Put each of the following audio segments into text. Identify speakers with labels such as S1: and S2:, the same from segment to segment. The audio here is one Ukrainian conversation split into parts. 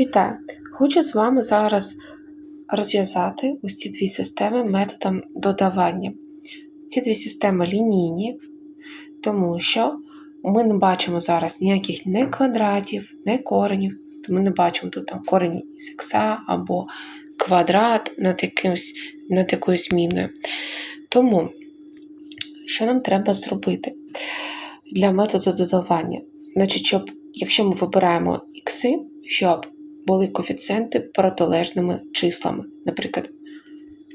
S1: Вітаю! Хочу з вами зараз розв'язати ці дві системи методом додавання. Ці дві системи лінійні, тому що ми не бачимо зараз ніяких не квадратів, не коренів, то ми не бачимо тут там корені із х або квадрат над, якимось, над якоюсь зміною. Тому, що нам треба зробити для методу додавання? Значить, щоб, якщо ми вибираємо ікси, щоб були коефіцієнти протилежними числами. Наприклад,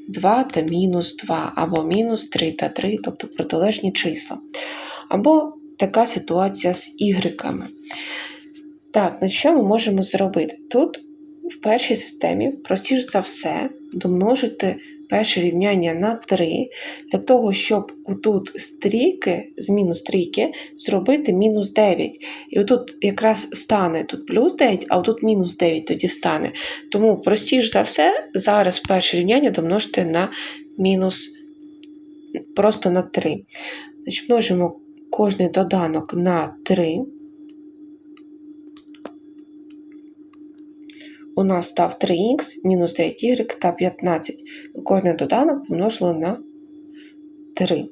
S1: 2 та мінус 2, або мінус 3 та 3, тобто протилежні числа. Або така ситуація з ігреками. Так, на що ми можемо зробити? Тут в першій системі, простіше за все, домножити перше рівняння на 3, для того, щоб отут стрійки, з мінус трійки, зробити мінус 9. І отут якраз стане тут плюс 9, а отут мінус 9 тоді стане. Тому, простіше за все, зараз перше рівняння домножити на мінус просто на 3. Значить, множимо кожний доданок на 3. У нас став 3х, мінус 9y та 15. Кожний доданок помножили на 3.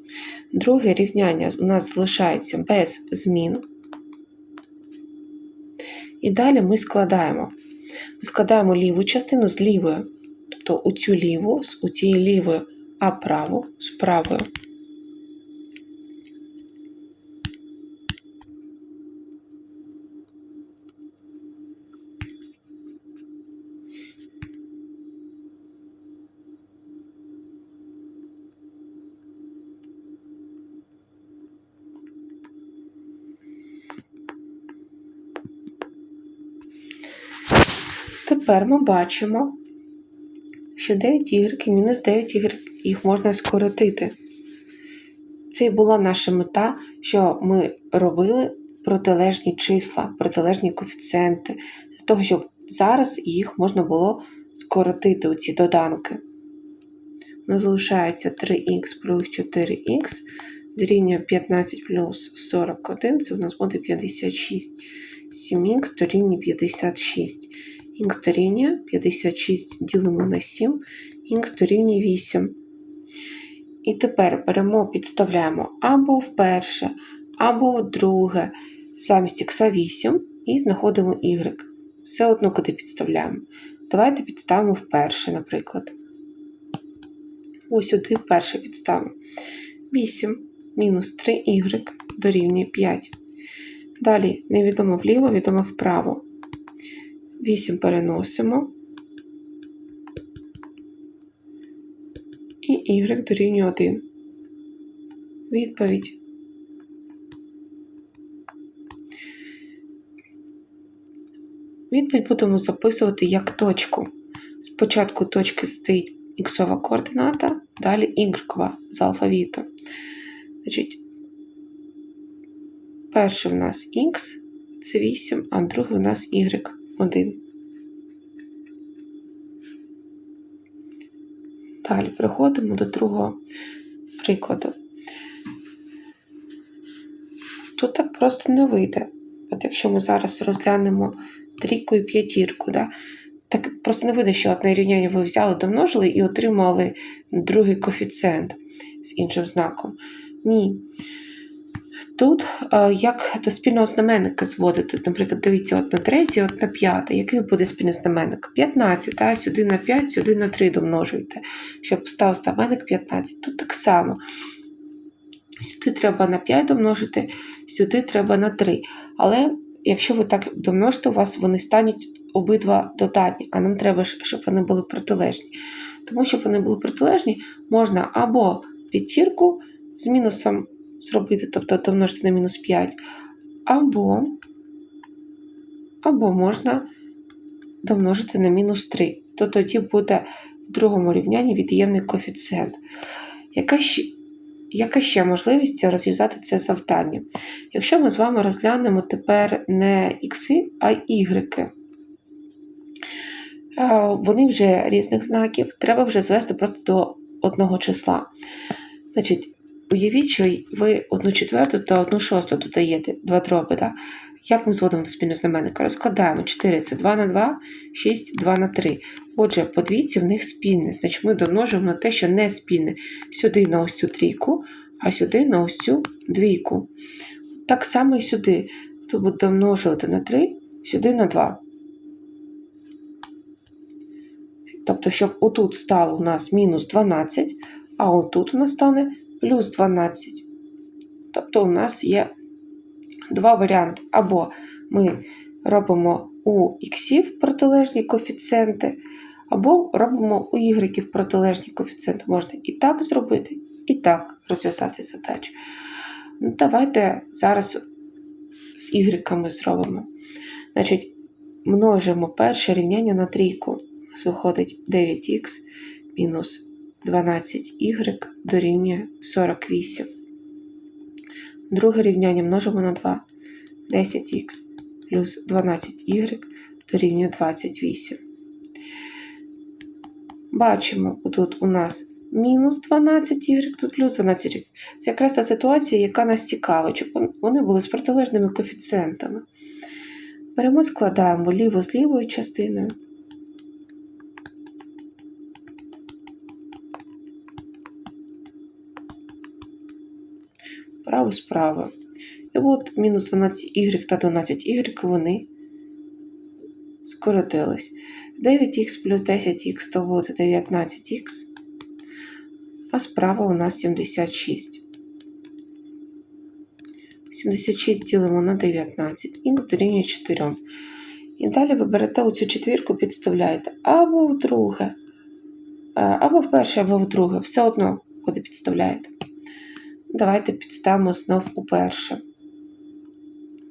S1: Друге рівняння у нас залишається без змін. І далі ми складаємо. Ми складаємо ліву частину з лівою, тобто у цю ліву, з у цієї лівої, а праву з правою. Тепер ми бачимо, що 9y і мінус 9y їх можна скоротити. Це і була наша мета, що ми робили протилежні числа, протилежні коефіцієнти, для того, щоб зараз їх можна було скоротити у ці доданки. У нас залишається 3х плюс 4х дорівнює 15 плюс 41, це у нас буде 56. 7х дорівнює 56. Х дорівнює 56 ділимо на 7, х дорівнює 8. І тепер беремо, підставляємо або вперше, або вдруге, замість х 8 і знаходимо y. Все одно куди підставляємо. Давайте підставимо вперше, наприклад. Ось сюди вперше підставимо. 8 мінус 3y дорівнює 5. Далі невідомо вліво, відомо вправо. 8 переносимо. І y дорівнює 1. Відповідь. Відповідь будемо записувати як точку. Спочатку точки стоїть іксова координата, далі y з алфавіту. Значить, перший в нас х, це 8, а другий у нас y1. Далі переходимо до другого прикладу. Тут так просто не вийде. От якщо ми зараз розглянемо трійку і п'ятірку, да? так просто не вийде, що одне рівняння ви взяли, домножили і отримали другий коефіцієнт з іншим знаком. Ні. Тут як до спільного знаменника зводити, наприклад, дивіться, от на третє, от на п'яте. Який буде спільний знаменник? 15, а сюди на 5, сюди на 3 домножуйте, щоб став знаменник 15. Тут так само. Сюди треба на 5 домножити, сюди треба на 3. Але якщо ви так домножите, у вас вони стануть обидва додатні, а нам треба, щоб вони були протилежні. Тому, щоб вони були протилежні, можна або п'ятірку з мінусом зробити, тобто домножити на мінус 5, або або можна домножити на мінус 3, то тоді буде в другому рівнянні від'ємний коефіцієнт. Яка ще, яка ще можливість розв'язати це завдання? Якщо ми з вами розглянемо тепер не ікси, а ігреки, вони вже різних знаків, треба вже звести просто до одного числа. Значить, Уявіть, що ви одну четверту та одну шосту додаєте, два дроби. Да? Як ми зводимо до спільного знаменника? Розкладаємо 4 це 2 на 2, 6 2 на 3. Отже, по двійці в них спільне. Значить, ми домножимо на те, що не спільне. Сюди на ось цю трійку, а сюди на ось цю двійку. Так само і сюди. Тут буде домножувати на 3, сюди на 2. Тобто, щоб отут стало у нас мінус 12, а отут у нас стане плюс 12. Тобто у нас є два варіанти. Або ми робимо у іксів протилежні коефіцієнти, або робимо у ігреків протилежні коефіцієнти. Можна і так зробити, і так розв'язати задачу. Ну, давайте зараз з ігреками зробимо. Значить, множимо перше рівняння на трійку. У нас виходить 9х мінус 12y дорівнює 48. Друге рівняння множимо на 2. 10х плюс 12y дорівнює 28. Бачимо, тут у нас мінус 12y, тут плюс 12y. Це якраз та ситуація, яка нас цікавить, щоб вони були з протилежними коефіцієнтами. Беремо, складаємо ліву з лівою частиною. Право з правою. І от мінус 12y та 12y вони скоротились. 9х плюс 10х то буде 19х, а справа у нас 76. 76 ділимо на 19, х дорівнює 4. І далі ви берете оцю четвірку, підставляєте або в друге, або в перше, або в друге. Все одно, куди підставляєте. Давайте підставимо знов у перше.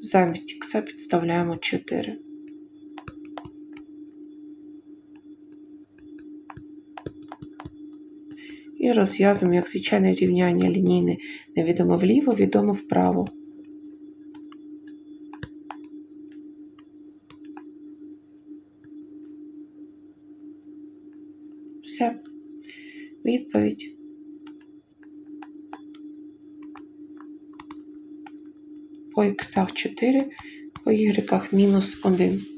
S1: Замість х підставляємо 4. І розв'язуємо як звичайне рівняння лінійне невідомо вліво, відомо вправо. Все. Відповідь. По х 4, по y мінус 1.